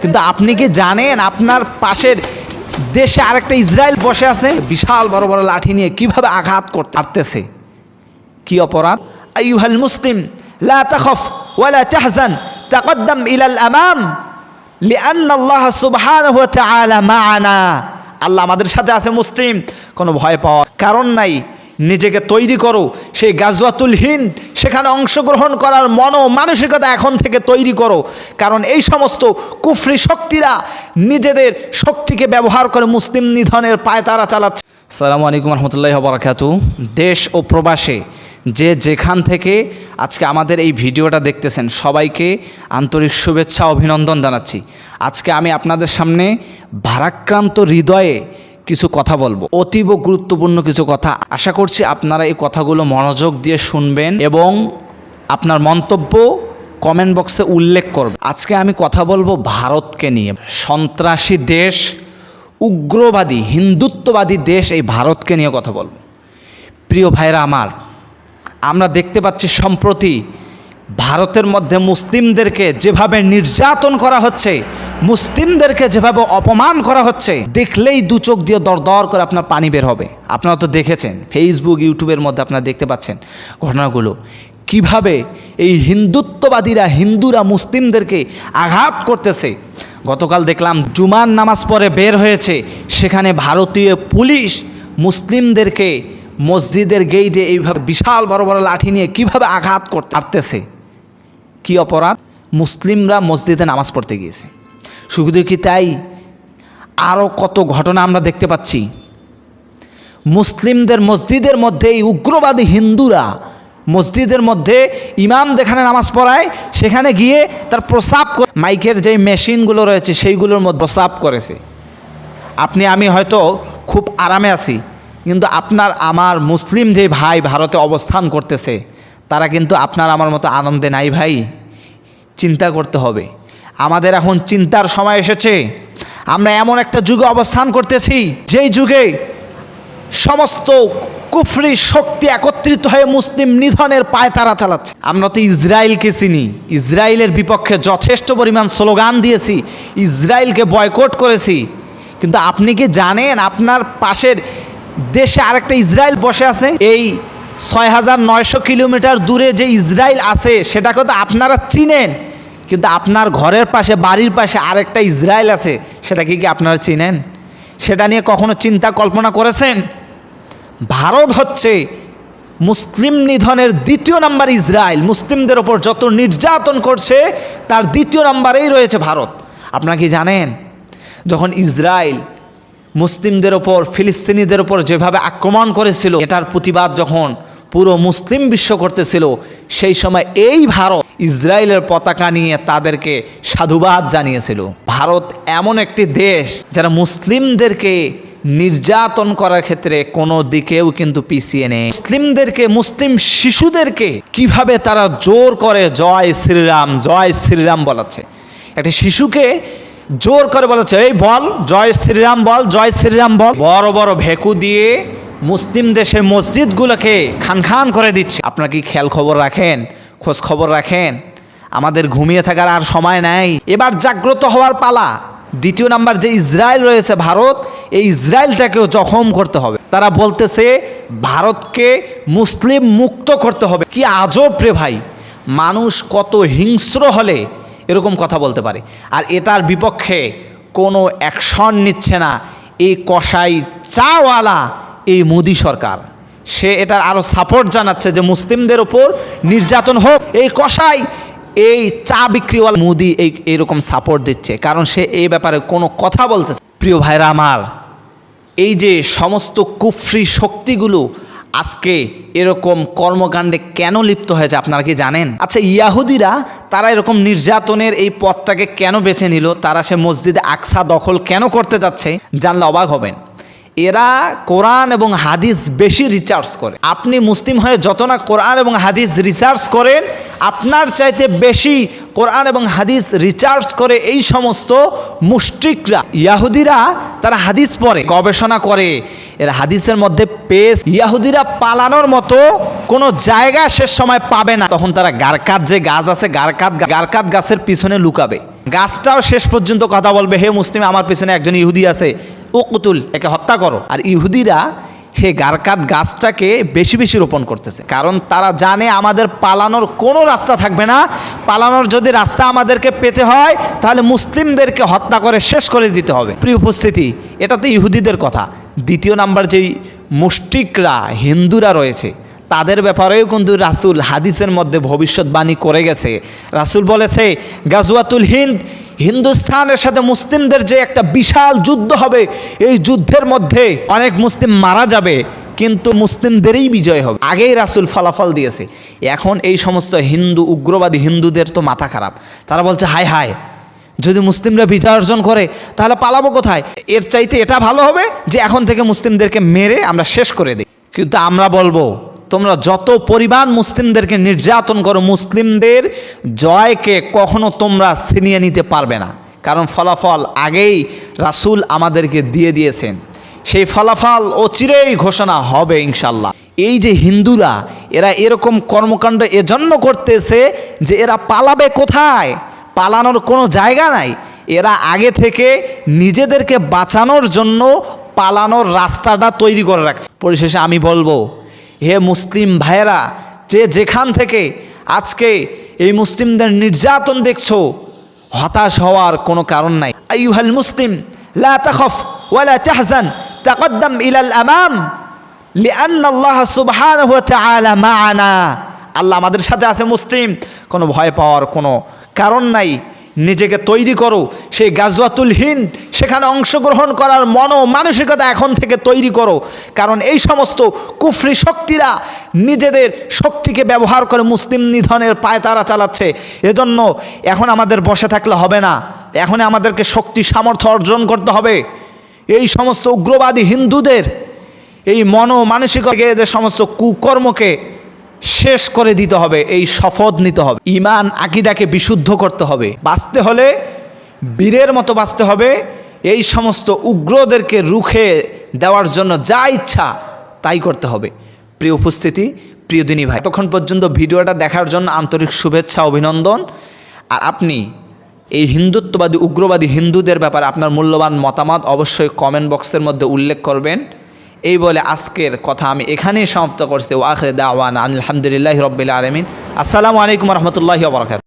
কিন্তু আপনি কি জানেন আপনার পাশের দেশে আরেকটা ইসরায়েল বসে আছে? বিশাল বড় বড় লাঠি নিয়ে কীভাবে আঘাত করতে পারতেছে? কি অপরাধ? আইয়ুহাল মুসলিম, লা আল্লাহ আল্লাহ আমাদের সাথে আছে মুসলিম, কোনো ভয় পাওয়ার কারণ নাই। নিজেকে তৈরি করো। সেই গাজওয়াতুল হিন্দ, সেখানে অংশগ্রহণ করার মন মানসিকতা এখন থেকে তৈরি করো। কারণ এই সমস্ত কুফরি শক্তিরা নিজেদের শক্তিকে ব্যবহার করে মুসলিম নিধনের পায়তারা চালাচ্ছে। সালামু আলাইকুম রহমতুল্লাহ বরাকাতু। দেশ ও প্রবাসে যে যেখান থেকে আজকে আমাদের এই ভিডিওটা দেখতেছেন, সবাইকে আন্তরিক শুভেচ্ছা, অভিনন্দন জানাচ্ছি। আজকে আমি আপনাদের সামনে ভারাক্রান্ত হৃদয়ে কিছু কথা বলব। অতীব গুরুত্বপূর্ণ কিছু কথা। আশা করছি আপনারা এই কথাগুলো মনোযোগ দিয়ে শুনবেন এবং আপনার মন্তব্য কমেন্ট বক্সে উল্লেখ করবে আজকে আমি কথা বলব ভারতকে নিয়ে। সন্ত্রাসী দেশ, উগ্রবাদী, হিন্দুত্ববাদী দেশ এই ভারতকে নিয়ে কথা বলব। প্রিয় ভাইরা আমার, আমরা দেখতে পাচ্ছি সম্প্রতি ভারতের মধ্যে মুসলিমদেরকে যেভাবে নির্যাতন করা হচ্ছে মুসলিমদেরকে যেভাবে অপমান করা হচ্ছে, দেখলেই দু চোখ দিয়ে দরদর করে আপনার পানি বের হবে। আপনারা তো দেখেছেন ফেসবুক ইউটিউবের মধ্যে আপনারা দেখতে পাচ্ছেন ঘটনাগুলো। কীভাবে এই হিন্দুত্ববাদীরা, হিন্দুরা মুসলিমদেরকে আঘাত করতেছে। গতকাল দেখলাম জুমার নামাজ পরে বের হয়েছে, সেখানে ভারতীয় পুলিশ মুসলিমদেরকে মসজিদের গেইটে এইভাবে বিশাল বড় বড় লাঠি নিয়ে কীভাবে আঘাত করতে পারতেছে? কি অপরাধ? মুসলিমরা মসজিদে নামাজ পড়তে গিয়েছে। শুধু কি তাই? আরও কত ঘটনা আমরা দেখতে পাচ্ছি। মুসলিমদের মসজিদের মধ্যে এই উগ্রবাদী হিন্দুরা মসজিদের মধ্যে ইমাম যেখানে নামাজ পড়ায়, সেখানে গিয়ে তার প্রসাব করে- মাইকের যে মেশিনগুলো রয়েছে, সেইগুলোর মধ্যে প্রসাব করেছে। আপনি, আমি হয়তো খুব আরামে আছি, কিন্তু আপনার, আমার মুসলিম যে ভাই ভারতে অবস্থান করতেছে, তারা কিন্তু আপনার আমার মতো আনন্দে নাই ভাই। চিন্তা করতে হবে। আমাদের এখন চিন্তার সময় এসেছে। আমরা এমন একটা যুগে অবস্থান করতেছি, যেই যুগে সমস্ত কুফরি শক্তি একত্রিত হয়ে মুসলিম নিধনের পায় তারা চালাচ্ছে। আমরা তো ইসরায়েলকে চিনি, ইসরায়েলের বিপক্ষে যথেষ্ট পরিমাণ স্লোগান দিয়েছি, ইসরায়েলকে বয়কট করেছি। কিন্তু আপনি কি জানেন আপনার পাশের দেশে আরেকটা ইসরায়েল বসে আছে? এই ছয় হাজার নয়শো কিলোমিটার দূরে যে ইসরায়েল আছে, সেটাকে তো আপনারা চিনেন। কিন্তু আপনার ঘরের পাশে, বাড়ির পাশে আরেকটা ইসরায়েল আছে সেটা কি কি আপনারা চিনেন? সেটা নিয়ে কখনো চিন্তা কল্পনা করেছেন? ভারত হচ্ছে মুসলিম নিধনের দ্বিতীয় নাম্বার ইসরায়েল। মুসলিমদের ওপর যত নির্যাতন করছে, তার দ্বিতীয় নাম্বারেই রয়েছে ভারত। আপনারা কি জানেন? যখন ইসরায়েল মুসলিমদের ওপর, ফিলিস্তিনিদের ওপর যেভাবে আক্রমণ করেছিল, এটার প্রতিবাদ যখন পুরো মুসলিম বিশ্ব করতেছিল, সেই সময় এই ভারত ইসরায়েলের পতাকা নিয়ে তাদেরকে সাধুবাদ জানিয়েছিল। ভারত এমন একটি দেশ যারা মুসলিমদেরকে নির্যাতন করার ক্ষেত্রে কোনো দিকেও কিন্তু পিছিয়ে নেই। মুসলিমদেরকে, মুসলিম শিশুদেরকে কীভাবে তারা জোর করে জয় শ্রীরাম জয় শ্রীরাম বলাচ্ছে? একটি শিশুকে জোর করে বলেছে এই বল, জয় শ্রীরাম বল, জয় শ্রীরাম বল। বড় বড় ভেকু দিয়ে মুসলিম দেশের মসজিদগুলোকে খান খান করে দিচ্ছে। আপনার কি খেয়াল খবর রাখেন? খোঁজ খবর রাখেন। আমাদের ঘুমিয়ে থাকার আর সময় নাই। এবার জাগ্রত হওয়ার পালা। দ্বিতীয় নাম্বার যে ইসরায়েল রয়েছে ভারত, এই ইসরায়েলটাকেও জখম করতে হবে। তারা বলতেছে, ভারতকে মুসলিম মুক্ত করতে হবে। কি আজব রে ভাই! মানুষ কত হিংস্র হলে এরকম কথা বলতে পারে। আর এটার বিপক্ষে কোনো অ্যাকশন নিচ্ছে না। এই কসাই চাওয়ালা এই মোদী সরকার। সে এটার আরও সাপোর্ট জানাচ্ছে যে মুসলিমদের ওপর নির্যাতন হোক। এই কষাই এই চা বিক্রিওয়ালা মোদি এই, এরকম সাপোর্ট দিচ্ছে। কারণ সে এই ব্যাপারে কোনো কথা বলতেছে প্রিয় ভাইরা আমার, এই যে সমস্ত কুফরি শক্তিগুলো আজকে এরকম কর্মকাণ্ডে কেন লিপ্ত হয়েছে আপনারা কি জানেন? আচ্ছা ইয়াহুদিরা তারা এরকম নির্যাতনের এই পথটাকে কেন বেছে নিল? তারা সে মসজিদে আকসা দখল কেন করতে যাচ্ছে? জানলে অবাক হবেন। এরা কোরআন এবং হাদিস বেশি রিচার্জ করে। আপনি মুসলিম হয়ে যত না কোরআন এবং হাদিস রিসার্চ করেন, আপনার চাইতে বেশি কোরআন এবং হাদিস রিচার্জ করে এই সমস্ত মুষ্টিকরা ইয়াহুদিরা তারা হাদিস পড়ে, গবেষণা করে। এর হাদিসের মধ্যে পেস ইয়াহুদিরা পালানোর মতো কোনো জায়গা শেষ সময় পাবে না। তখন তারা গারকাত, যে গাছ আছে গারকাত গারকাত গাছের পিছনে লুকাবে। গাছটাও শেষ পর্যন্ত কথা বলবে, হে মুসলিম, আমার পেছনে একজন ইহুদি আছে। উকুতুল, একে হত্যা করো। আর ইহুদিরা সেই গারকাত গাছটাকে বেশি বেশি রোপণ করতেছে। কারণ তারা জানে আমাদের পালানোর কোনো রাস্তা থাকবে না। পালানোর যদি রাস্তা আমাদেরকে পেতে হয়, তাহলে মুসলিমদেরকে হত্যা করে শেষ করে দিতে হবে। প্রিয় উপস্থিতি, এটা তো ইহুদিদের কথা। দ্বিতীয় নাম্বার যেই মুষ্টিকরা হিন্দুরা রয়েছে, তাদের ব্যাপারেও কিন্তু রাসুল হাদিসের মধ্যে ভবিষ্যৎবাণী করে গেছে। রাসুল বলেছে গাজুয়াতুল হিন্দ হিন্দুস্তানের সাথে মুসলিমদের যে একটা বিশাল যুদ্ধ হবে, এই যুদ্ধের মধ্যে অনেক মুসলিম মারা যাবে, কিন্তু মুসলিমদেরই বিজয় হবে। আগেই রাসুল ফলাফল দিয়েছে। এখন এই সমস্ত হিন্দু, উগ্রবাদী হিন্দুদের তো মাথা খারাপ। তারা বলছে, হায় হায়, যদি মুসলিমরা বিজয় অর্জন করে, তাহলে পালাবো কোথায়? এর চাইতে এটা ভালো হবে যে এখন থেকে মুসলিমদেরকে মেরে আমরা শেষ করে দিই। কিন্তু আমরা বলব তোমরা যত পরিমাণ মুসলিমদেরকে নির্যাতন করো, মুসলিমদের জয়কে কখনো তোমরা ছিনিয়ে নিতে পারবে না। কারণ ফলাফল আগেই রাসূল আমাদেরকে দিয়ে দিয়েছেন। সেই ফলাফল ও অচিরেই ঘোষণা হবে ইনশাল্লাহ এই যে হিন্দুরা, এরা এরকম কর্মকাণ্ড এজন্য করতেছে যে এরা পালাবে কোথায়? পালানোর কোনো জায়গা নাই। এরা আগে থেকে নিজেদেরকে বাঁচানোর জন্য পালানোর রাস্তাটা তৈরি করে রাখছে। পরিশেষে আমি বলব হে মুসলিম ভাইয়েরা, যে যেখান থেকে আজকে এই মুসলিমদের নির্যাতন দেখছ, হতাশ হওয়ার কোনো কারণ নাই। আইয়ুহাল মুসলিম, লা আল্লাহ আমাদের সাথে আছে মুসলিম, কোনো ভয় পাওয়ার কোনো কারণ নাই। নিজেকে তৈরি করো। সেই গাজওয়াতুল হিন্দ সেখানে অংশগ্রহণ করার মনো মানসিকতা এখন থেকে তৈরি করো। কারণ এই সমস্ত কুফরি শক্তিরা নিজেদের শক্তিকে ব্যবহার করে মুসলিম নিধনের পায়তারা চালাচ্ছে। এজন্য এখন আমাদের বসে থাকলে হবে না। এখন আমাদেরকে শক্তি, সামর্থ্য অর্জন করতে হবে। এই সমস্ত উগ্রবাদী হিন্দুদের, এই মনো মানসিকতা এদের সমস্ত কুকর্মকে শেষ করে দিতে হবে, এই শপথ নিতে হবে। ইমান আকিদাকে বিশুদ্ধ করতে হবে। বাঁচতে হলে বীরের মতো বাঁচতে হবে। এই সমস্ত উগ্রদেরকে রুখে দেওয়ার জন্য যা ইচ্ছা তাই করতে হবে। প্রিয় উপস্থিতি, প্রিয় দিনী ভাই তখন পর্যন্ত ভিডিওটা দেখার জন্য আন্তরিক শুভেচ্ছা, অভিনন্দন। আর আপনি এই হিন্দুত্ববাদী, উগ্রবাদী হিন্দুদের ব্যাপারে আপনার মূল্যবান মতামত অবশ্যই কমেন্ট বক্সের মধ্যে উল্লেখ করবেন। এই বলে আজকের কথা আমি এখানেই সমাপ্ত করছি। ওয়াখরে দাওয়ান আলহামদুলিল্লাহ রবিল আলমিন। আসসালামু আলাইকুম রহমতুল্লাহি বরকাত